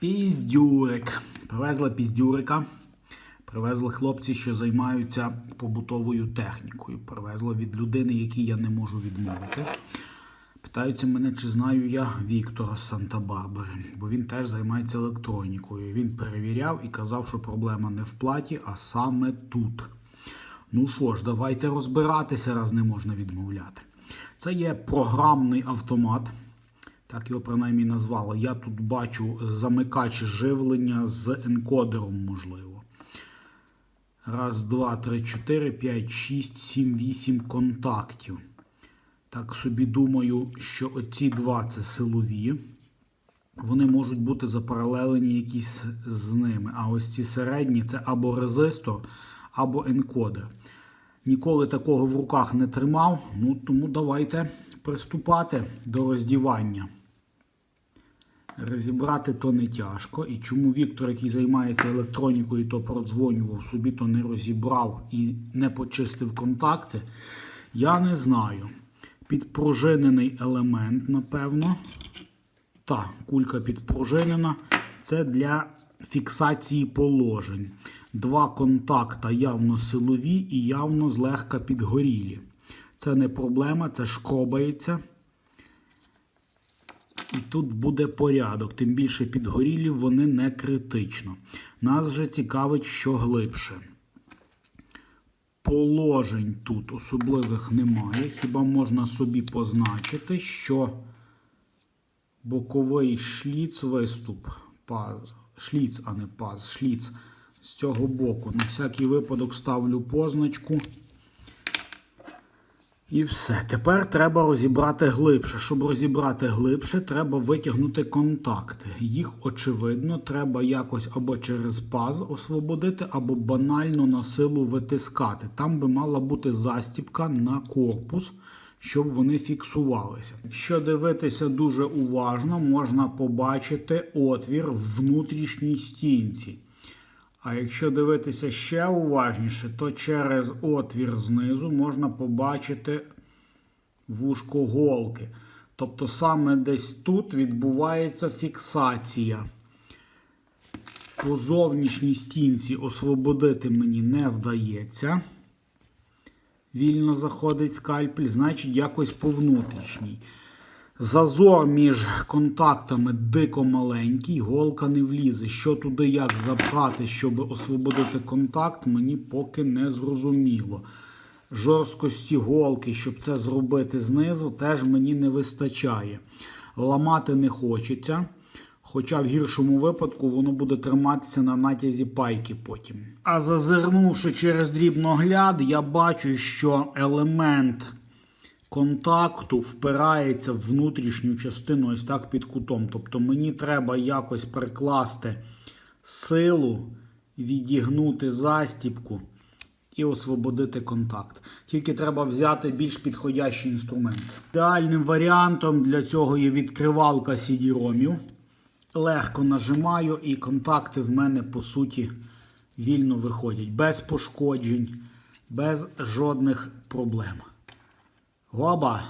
Піздюрик. Привезли піздюрика. Привезли хлопці, що займаються побутовою технікою. Привезли від людини, якій я не можу відмовити. Питаються мене, чи знаю я Віктора з Санта-Барбари, бо він теж займається електронікою. Він перевіряв і казав, що проблема не в платі, а саме тут. Ну що ж, давайте розбиратися, раз не можна відмовляти. Це є програмний автомат. Так його принаймні назвали. Я тут бачу замикач живлення з енкодером, можливо. Раз, два, три, чотири, п'ять, шість, сім, вісім контактів. Так собі думаю, що оці два це силові. Вони можуть бути запаралелені якісь з ними. А ось ці середні це або резистор, або енкодер. Ніколи такого в руках не тримав, ну тому давайте приступати до роздівання. Розібрати то не тяжко. І чому Віктор, який займається електронікою, то продзвонював собі, то не розібрав і не почистив контакти, я не знаю. Підпружинений елемент, напевно. Та, кулька підпружинена. Це для фіксації положень. Два контакта явно силові і явно злегка підгорілі. Це не проблема, це шкробається. І тут буде порядок. Тим більше підгорілі вони не критично. Нас же цікавить, що глибше. Положень тут особливих немає. Хіба можна собі позначити, що боковий шліц виступ, паз, шліц, а не паз, шліц з цього боку. На всякий випадок ставлю позначку. І все. Тепер треба розібрати глибше. Щоб розібрати глибше, треба витягнути контакти. Їх, очевидно, треба якось або через паз освободити, або банально на силу витискати. Там би мала бути застіпка на корпус, щоб вони фіксувалися. Якщо дивитися дуже уважно, можна побачити отвір в внутрішній стінці. А якщо дивитися ще уважніше, то через отвір знизу можна побачити вушко голки. Тобто саме десь тут відбувається фіксація. По зовнішній стінці освободити мені не вдається. Вільно заходить скальпель, значить, якось по внутрішній. Зазор між контактами дико маленький, голка не влізе. Що туди як запхати, щоб освободити контакт, мені поки не зрозуміло. Жорсткості голки, щоб це зробити знизу, теж мені не вистачає. Ламати не хочеться. Хоча в гіршому випадку воно буде триматися на натязі пайки потім. А зазирнувши через дрібногляд, я бачу, що елемент контакту впирається в внутрішню частину ось так під кутом. Тобто мені треба якось прикласти силу, відігнути застіпку і освободити контакт. Тільки треба взяти більш підходящий інструмент. Ідеальним варіантом для цього є відкривалка CD-ромів. Легко нажимаю, і контакти в мене по суті вільно виходять. Без пошкоджень, без жодних проблем. Гоба.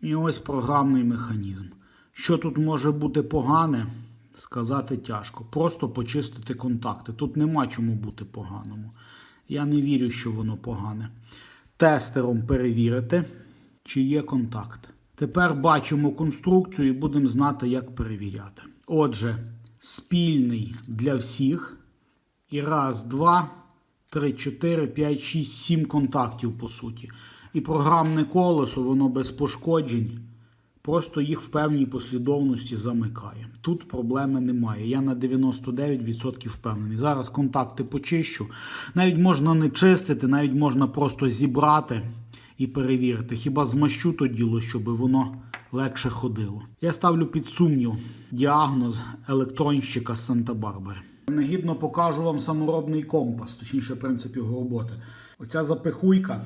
І ось програмний механізм. Що тут може бути погане, сказати тяжко. Просто почистити контакти. Тут нема чому бути поганому. Я не вірю, що воно погане. Тестером перевірити, чи є контакт. Тепер бачимо конструкцію і будемо знати, як перевіряти. Отже, спільний для всіх. І раз, два. 3, 4, 5, 6, 7 контактів, по суті. І програмне колесо, воно без пошкоджень. Просто їх в певній послідовності замикає. Тут проблеми немає. Я на 99% впевнений. Зараз контакти почищу. Навіть можна не чистити, навіть можна просто зібрати і перевірити. Хіба змащу то діло, щоб воно легше ходило. Я ставлю під сумнів діагноз електронщика з Санта-Барбари. Негідно покажу вам саморобний компас, точніше, принцип його роботи. Оця запихуйка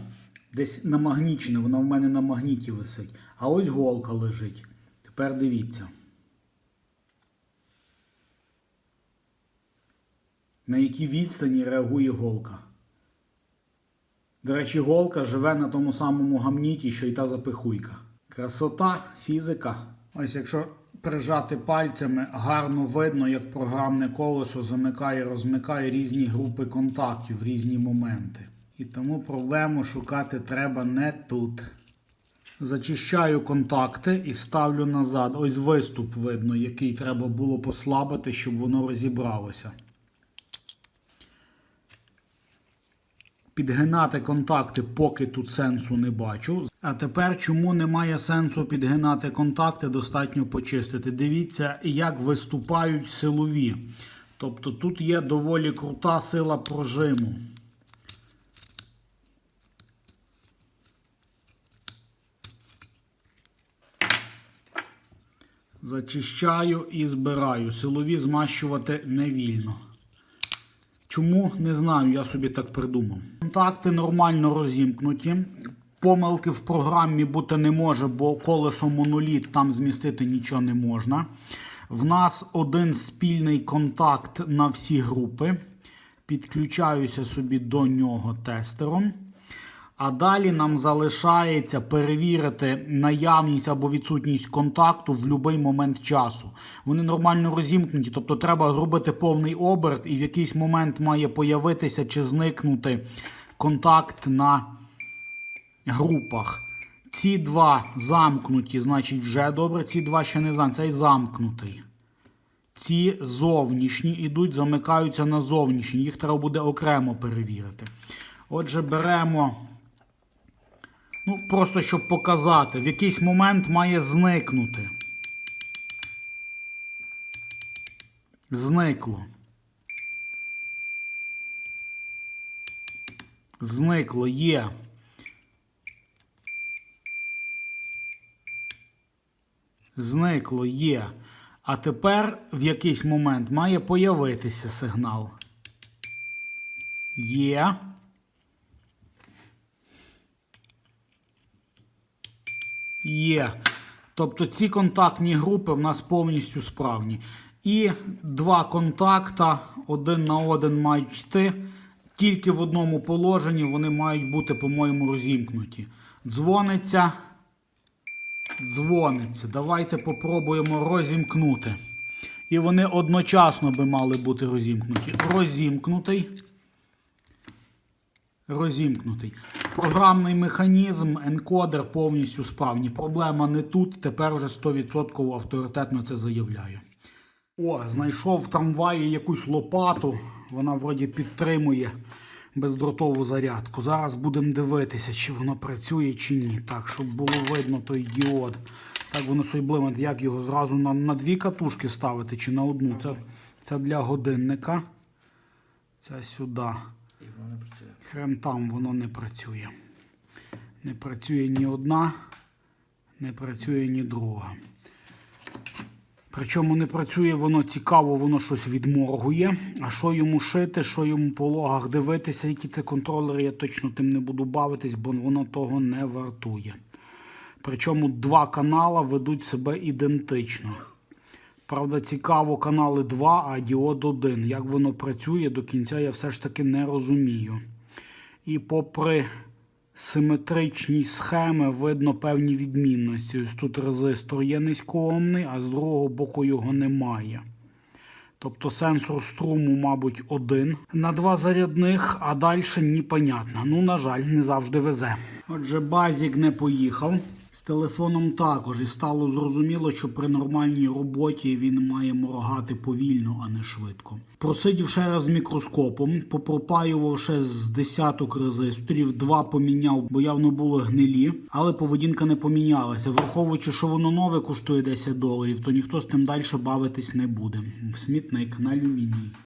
десь намагнічена, вона в мене на магніті висить. А ось голка лежить. Тепер дивіться. На якій відстані реагує голка. До речі, голка живе на тому самому гамніті, що й та запихуйка. Красота, фізика. Ось якщо прижати пальцями, гарно видно, як програмне колесо замикає, розмикає різні групи контактів в різні моменти. І тому проблему шукати треба не тут. Зачищаю контакти і ставлю назад. Ось виступ видно, який треба було послабити, щоб воно розібралося. Підгинати контакти, поки тут сенсу не бачу. А тепер, чому немає сенсу підгинати контакти, достатньо почистити. Дивіться, як виступають силові. Тобто тут є доволі крута сила прожиму. Зачищаю і збираю. Силові змащувати не вільно. Чому не знаю, я собі так придумав. Контакти нормально розімкнуті. Помилки в програмі бути не може, бо колесо моноліт там змістити нічого не можна. В нас один спільний контакт на всі групи. Підключаюся собі до нього тестером. А далі нам залишається перевірити наявність або відсутність контакту в будь-який момент часу. Вони нормально розімкнуті, тобто треба зробити повний оберт, і в якийсь момент має появитися чи зникнути контакт на групах. Ці два замкнуті, значить, вже добре. Ці два ще не замкнуті. Цей замкнутий. Ці зовнішні йдуть, замикаються на зовнішні. Їх треба буде окремо перевірити. Отже, беремо. Ну, просто щоб показати, в якийсь момент має зникнути. Зникло. Зникло є. Зникло є. А тепер в якийсь момент має появитися сигнал. Є. Є. Тобто ці контактні групи в нас повністю справні. І два контакта один на один мають йти. Тільки в одному положенні вони мають бути, по-моєму, розімкнуті. Дзвониться. Дзвониться. Давайте попробуємо розімкнути. І вони одночасно би мали бути розімкнуті. Розімкнутий. Розімкнутий. Програмний механізм, енкодер повністю справні. Проблема не тут. Тепер вже 100% авторитетно це заявляю. О, знайшов в трамваї якусь лопату. Вона вроді підтримує бездротову зарядку. Зараз будемо дивитися, чи воно працює, чи ні. Так, щоб було видно той діод. Так воно сойблиме, як його зразу на, на дві катушки ставити чи на одну. Це, це для годинника. Це сюди. І воно не працює. Хрен там воно не працює. Не працює ні одна, не працює ні друга. Причому не працює воно цікаво, воно щось відморгує. А що йому шити, що йому по логах дивитися, які це контролери, я точно тим не буду бавитись, бо воно того не вартує. Причому два канала ведуть себе ідентично. Правда, цікаво, канали 2, а діод 1. Як воно працює до кінця, я все ж таки не розумію. І попри симетричні схеми, видно певні відмінності. Ось тут резистор є низькоомний, а з другого боку його немає. Тобто сенсор струму, мабуть, один на два зарядних, а далі непонятно. Ну, на жаль, не завжди везе. Отже, базік не поїхав. З телефоном також і стало зрозуміло, що при нормальній роботі він має моргати повільно, а не швидко. Просидів ще раз з мікроскопом, попропаював ще з десяток резисторів, два поміняв, бо явно були гнилі, але поведінка не помінялася. Враховуючи, що воно нове коштує 10 доларів, то ніхто з тим далі бавитись не буде. В смітник на алюміній.